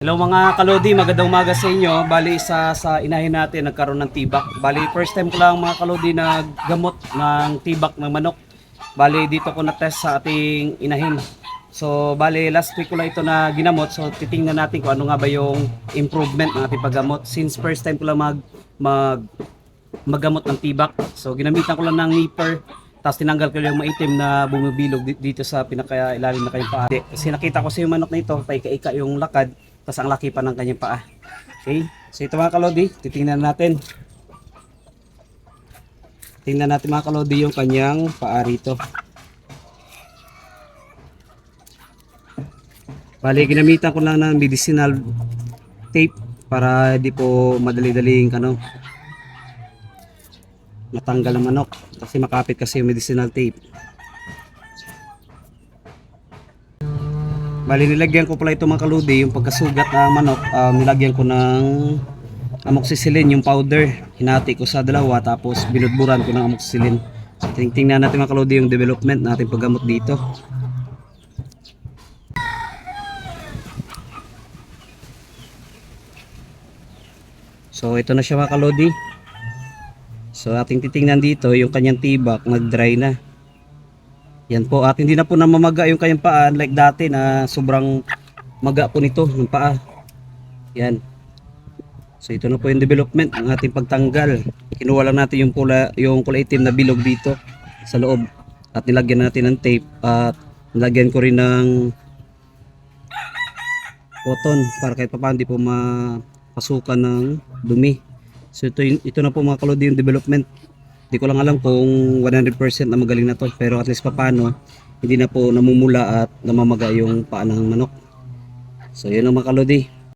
Hello mga kalodi, magandang umaga sa inyo. Bali sa sa inahin natin nagkaroon ng tibak. Bali first time ko lang mga kalodi naggamot ng tibak ng manok. Bali dito ko na-test sa ating inahin. So bali last week ko lang ito na ginamot. So titingnan natin kung ano nga ba yung improvement ng ating paggamot. Since first time ko lang mag mag maggamot ng tibak. So ginamitan ko lang ng nipper. Tapos tinanggal ko yung maitim na bumibilog di- dito sa pinaka ilalim na kanyang paa. Kasi nakita ko sa yung manok na ito, paika-ika yung lakad, tapos ang laki pa ng kanyang paa. Okay? So ito mga kalodi, titingnan natin. Tingnan natin mga kalodi yung kanyang paa rito. Bali, ginamitan ko lang ng medicinal tape para di po madali-daling ano, matanggal ang manok kasi makapit kasi yung medicinal tape. Bali nilagyan ko pala ito mga kaludi, yung pagkasugat ng manok, um, nilagyan ko ng amoxicillin, yung powder. Hinati ko sa dalawa tapos binudburan ko ng amoxicillin. Ting- tingnan natin mga kaludi yung development natin paggamot dito. So ito na siya mga kalodi. So ating titingnan dito yung kanyang tibak nag-dry na. Yan po at hindi na po namamaga yung kanyang paa like dati na sobrang maga po nito ng paa. Yan. So ito na po yung development ng ating pagtanggal. Kinuha lang natin yung pula yung kulay itim na bilog dito sa loob at nilagyan natin ng tape at nilagyan ko rin ng cotton para kahit papaano di po mapasukan ng dumi. So ito, ito na po mga kalodi yung development. Hindi ko lang alam kung 100% na magaling na to pero at least papaano hindi na po namumula at namamaga yung paa ng manok. So yun ang mga kalodi.